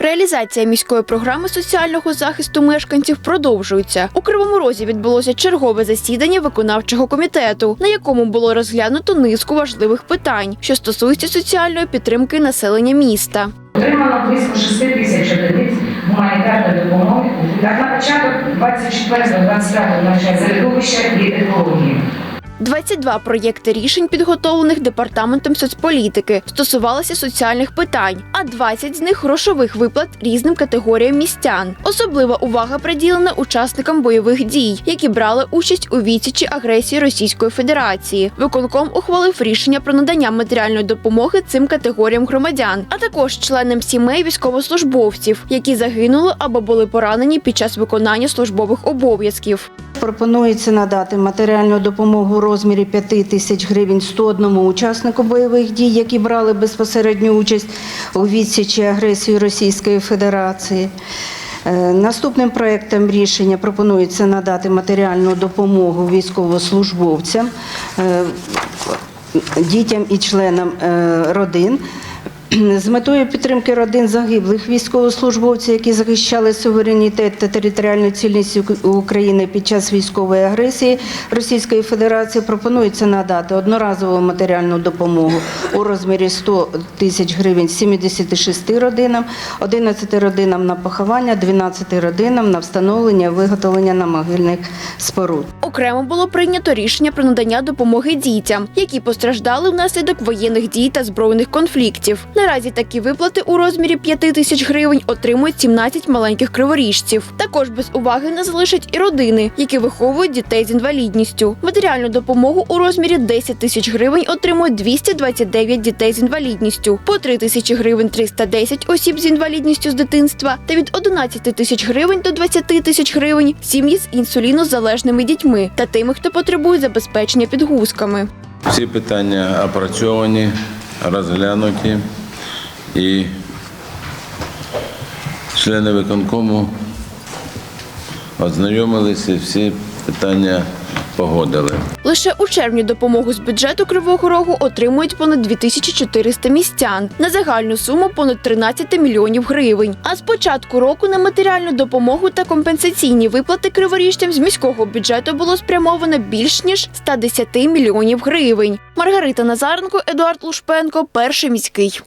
Реалізація міської програми соціального захисту мешканців продовжується. У Кривому Розі відбулося чергове засідання виконавчого комітету, на якому було розглянуто низку важливих питань, що стосуються соціальної підтримки населення міста. Отримано близько 6 тисяч одиниць гуманітарної допомоги на початок 24-25 навчання середовища і екології. 22 проєкти рішень, підготовлених департаментом соцполітики, стосувалися соціальних питань, а 20 з них грошових виплат різним категоріям містян. Особлива увага приділена учасникам бойових дій, які брали участь у відсічі агресії Російської Федерації. Виконком ухвалив рішення про надання матеріальної допомоги цим категоріям громадян, а також членам сімей військовослужбовців, які загинули або були поранені під час виконання службових обов'язків. Пропонується надати матеріальну допомогу розмірі 5 тисяч гривень 101 учаснику бойових дій, які брали безпосередню участь у відсічі агресії Російської Федерації. Е, Наступним проектом рішення пропонується надати матеріальну допомогу військовослужбовцям, е, дітям і членам е, родин. З метою підтримки родин загиблих військовослужбовців, які захищали суверенітет та територіальну цілісність України під час військової агресії Російської Федерації, пропонується надати одноразову матеріальну допомогу у розмірі 100 тисяч гривень 76 родинам, 11 родинам на поховання, 12 родинам на встановлення виготовлення намогильних споруд. Окремо було прийнято рішення про надання допомоги дітям, які постраждали внаслідок воєнних дій та збройних конфліктів. Наразі такі виплати у розмірі 5 тисяч гривень отримують 17 маленьких криворіжців. Також без уваги не залишать і родини, які виховують дітей з інвалідністю. Матеріальну допомогу у розмірі 10 тисяч гривень отримують 229 дітей з інвалідністю, по 3 тисячі гривень 310 осіб з інвалідністю з дитинства та від 11 тисяч гривень до 20 тисяч гривень сім'ї з інсулінозалежними дітьми та тими, хто потребує забезпечення підгузками. Всі питання опрацьовані, розглянуті і члени виконкому ознайомилися всі питання погодили. Лише у червні допомогу з бюджету Кривого Рогу отримують понад 2400 містян на загальну суму понад 13 мільйонів гривень. А з початку року на матеріальну допомогу та компенсаційні виплати криворіжцям з міського бюджету було спрямовано більш ніж 110 мільйонів гривень. Маргарита Назаренко, Едуард Лушпенко, перший міський.